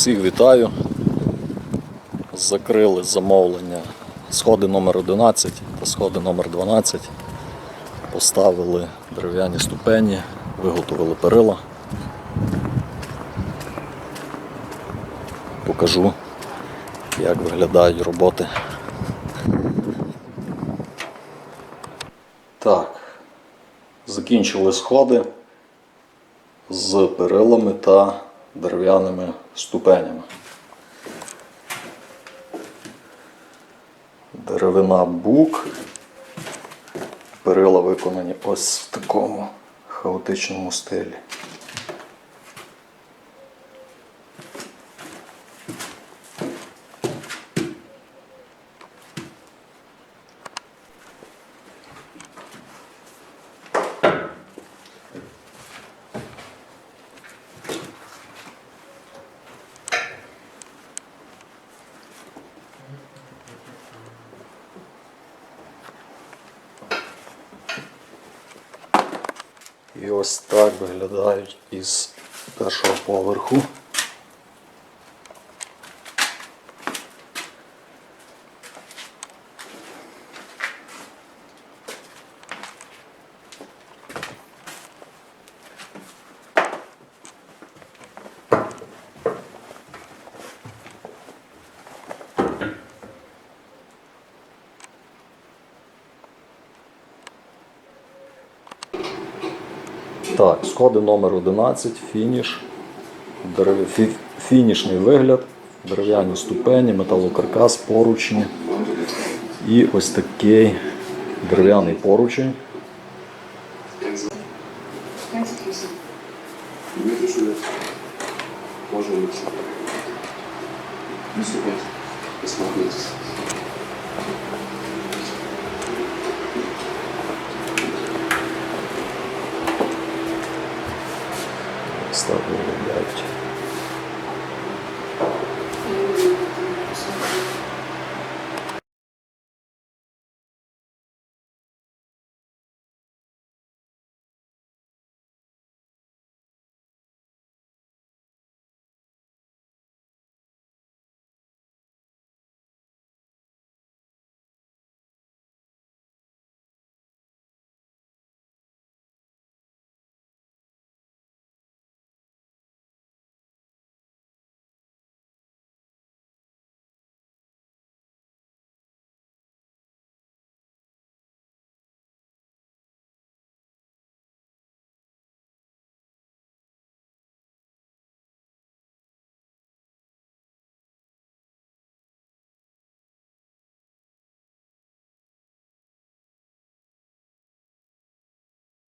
Всіх вітаю. Закрили замовлення сходи номер 11 та сходи номер 12. Поставили дерев'яні ступені, виготовили перила. Покажу, як виглядають роботи. Так, закінчили сходи з перилами та дерев'яними ступенями. Деревина бук. Перила виконані ось в такому хаотичному стилі. І ось так виглядають із першого поверху. Так, сходи номер 11, фініш, фі... фінішний вигляд, дерев'яні ступені, металокаркас, поручні. І ось такий дерев'яний поручень. Выключили. Можно выйти.